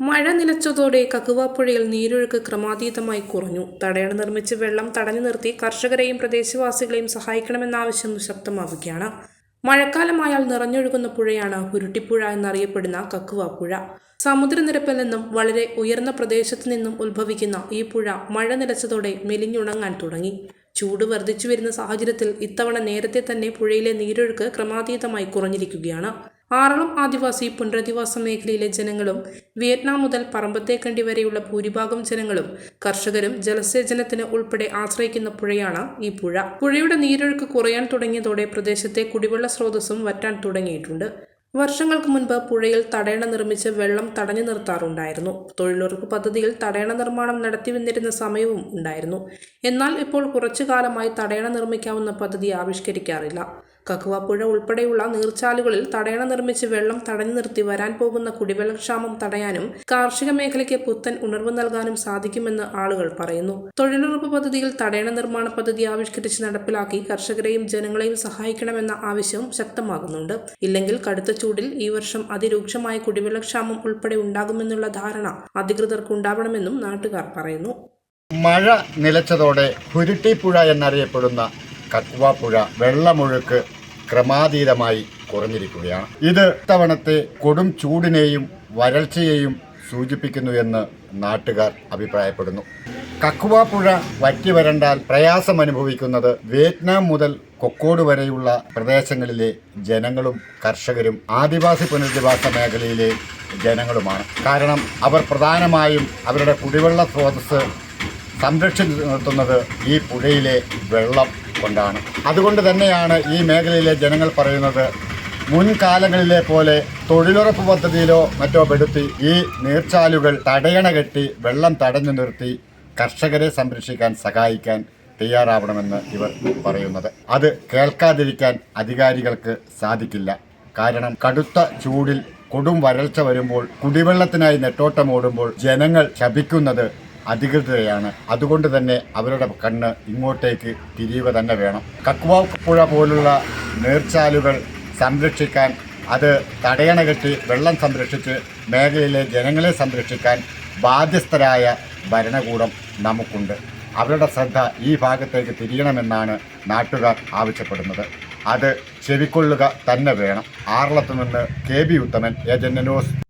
മഴ നിലച്ചതോടെ കക്കുവാപ്പുഴയിൽ നീരൊഴുക്ക് ക്രമാതീതമായി കുറഞ്ഞു. തടയണ നിർമ്മിച്ച് വെള്ളം തടഞ്ഞു നിർത്തി കർഷകരെയും പ്രദേശവാസികളെയും സഹായിക്കണമെന്ന ആവശ്യം ശക്തമാവുകയാണ് മഴക്കാലമായാൽ നിറഞ്ഞൊഴുകുന്ന പുഴയാണ് ഉരുട്ടിപ്പുഴ എന്നറിയപ്പെടുന്ന കക്കുവാപ്പുഴ സമുദ്രനിരപ്പിൽ നിന്നും വളരെ ഉയർന്ന പ്രദേശത്തു നിന്നും ഉത്ഭവിക്കുന്ന ഈ പുഴ മഴ നിലച്ചതോടെ മെലിഞ്ഞുണങ്ങാൻ തുടങ്ങി. ചൂട് വർദ്ധിച്ചു വരുന്ന സാഹചര്യത്തിൽ ഇത്തവണ നേരത്തെ തന്നെ പുഴയിലെ നീരൊഴുക്ക് ക്രമാതീതമായി കുറഞ്ഞിരിക്കുകയാണ്. ആറളം ആദിവാസി പുനരധിവാസ മേഖലയിലെ ജനങ്ങളും വിയറ്റ്നാം മുതൽ പറമ്പത്തേക്കണ്ടി വരെയുള്ള ഭൂരിഭാഗം ജനങ്ങളും കർഷകരും ജലസേചനത്തിന് ഉൾപ്പെടെ ആശ്രയിക്കുന്ന പുഴയാണ് ഈ പുഴ. പുഴയുടെ നീരൊഴുക്ക് കുറയാൻ തുടങ്ങിയതോടെ പ്രദേശത്തെ കുടിവെള്ള സ്രോതസ്സും വറ്റാൻ തുടങ്ങിയിട്ടുണ്ട്. വർഷങ്ങൾക്ക് മുൻപ് പുഴയിൽ തടയണ നിർമ്മിച്ച് വെള്ളം തടഞ്ഞു നിർത്താറുണ്ടായിരുന്നു. തൊഴിലുറപ്പ് പദ്ധതിയിൽ തടയണ നിർമ്മാണം നടത്തി വന്നിരുന്ന സമയവും ഉണ്ടായിരുന്നു. എന്നാൽ ഇപ്പോൾ കുറച്ചു കാലമായി തടയണ നിർമ്മിക്കാവുന്ന പദ്ധതി ആവിഷ്കരിക്കാറില്ല. കക്കുവാപ്പുഴ ഉൾപ്പെടെയുള്ള നീർച്ചാലുകളിൽ തടയണ നിർമ്മിച്ച് വെള്ളം തടഞ്ഞു നിർത്തി വരാൻ പോകുന്ന കുടിവെള്ളക്ഷാമം തടയാനും കാർഷിക മേഖലയ്ക്ക് പുത്തൻ ഉണർവ് നൽകാനും സാധിക്കുമെന്ന് ആളുകൾ പറയുന്നു. തൊഴിലുറപ്പ് പദ്ധതിയിൽ തടയണ നിർമ്മാണ പദ്ധതി ആവിഷ്കരിച്ച് നടപ്പിലാക്കി കർഷകരെയും ജനങ്ങളെയും സഹായിക്കണമെന്ന ആവശ്യവും ശക്തമാകുന്നുണ്ട്. ഇല്ലെങ്കിൽ കടുത്ത ചൂടിൽ ഈ വർഷം അതിരൂക്ഷമായ കുടിവെള്ളക്ഷാമം ഉൾപ്പെടെ ഉണ്ടാകുമെന്നുള്ള ധാരണ അധികൃതർക്കുണ്ടാവണമെന്നും നാട്ടുകാർ പറയുന്നു. മഴ നിലച്ചതോടെ കുരുട്ടിപ്പുഴ എന്നറിയപ്പെടുന്ന കക്കുവാപ്പുഴ വെള്ളമൊഴുക്ക് ക്രമാതീതമായി കുറഞ്ഞിരിക്കുകയാണ്. ഇത് ഇത്തവണത്തെ കൊടും ചൂടിനെയും വരൾച്ചയെയും സൂചിപ്പിക്കുന്നു എന്ന് നാട്ടുകാർ അഭിപ്രായപ്പെടുന്നു. കക്കുവാപ്പുഴ വറ്റി വരണ്ടാൽ പ്രയാസം അനുഭവിക്കുന്നത് വിയറ്റ്നാം മുതൽ കൊക്കോട് വരെയുള്ള പ്രദേശങ്ങളിലെ ജനങ്ങളും കർഷകരും ആദിവാസി പുനരധിവാസ മേഖലയിലെ ജനങ്ങളുമാണ്. കാരണം അവർ പ്രധാനമായും അവരുടെ കുടിവെള്ള സ്രോതസ് സംരക്ഷിച്ചു നിർത്തുന്നത് ഈ പുഴയിലെ വെള്ളം. കൊണ്ടാണ്. അതുകൊണ്ട് തന്നെയാണ് ഈ മേഖലയിലെ ജനങ്ങൾ പറയുന്നത് മുൻകാലങ്ങളിലെ പോലെ തൊഴിലുറപ്പ് പദ്ധതിയിലോ മറ്റോ പെടുത്തി ഈ നീർച്ചാലുകൾ തടയണ കെട്ടി വെള്ളം തടഞ്ഞു നിർത്തി കർഷകരെ സംരക്ഷിക്കാൻ സഹായിക്കാൻ തയ്യാറാവണമെന്ന് ഇവർ പറയുന്നത്. അത് കേൾക്കാതിരിക്കാൻ അധികാരികൾക്ക് സാധിക്കില്ല. കാരണം കടുത്ത ചൂടിൽ കൊടും വരൾച്ച വരുമ്പോൾ കുടിവെള്ളത്തിനായി നെട്ടോട്ടമോടുമ്പോൾ ജനങ്ങൾ ശപിക്കുന്നത് അധികൃതരെയാണ്. അതുകൊണ്ട് തന്നെ അവരുടെ കണ്ണ് ഇങ്ങോട്ടേക്ക് തിരിയുക തന്നെ വേണം. കക്കുവ പുഴ പോലുള്ള നീർച്ചാലുകൾ സംരക്ഷിക്കാൻ അത് തടയണ കെട്ടി വെള്ളം സംരക്ഷിച്ച് മേഖലയിലെ ജനങ്ങളെ സംരക്ഷിക്കാൻ ബാധ്യസ്ഥരായ ഭരണകൂടം നമുക്കുണ്ട്. അവരുടെ ശ്രദ്ധ ഈ ഭാഗത്തേക്ക് തിരിയണമെന്നാണ് നാട്ടുകാർ ആവശ്യപ്പെടുന്നത്. അത് ചെവിക്കൊള്ളുക തന്നെ വേണം. ആറളത്തു നിന്ന് K. B. Uthaman agent news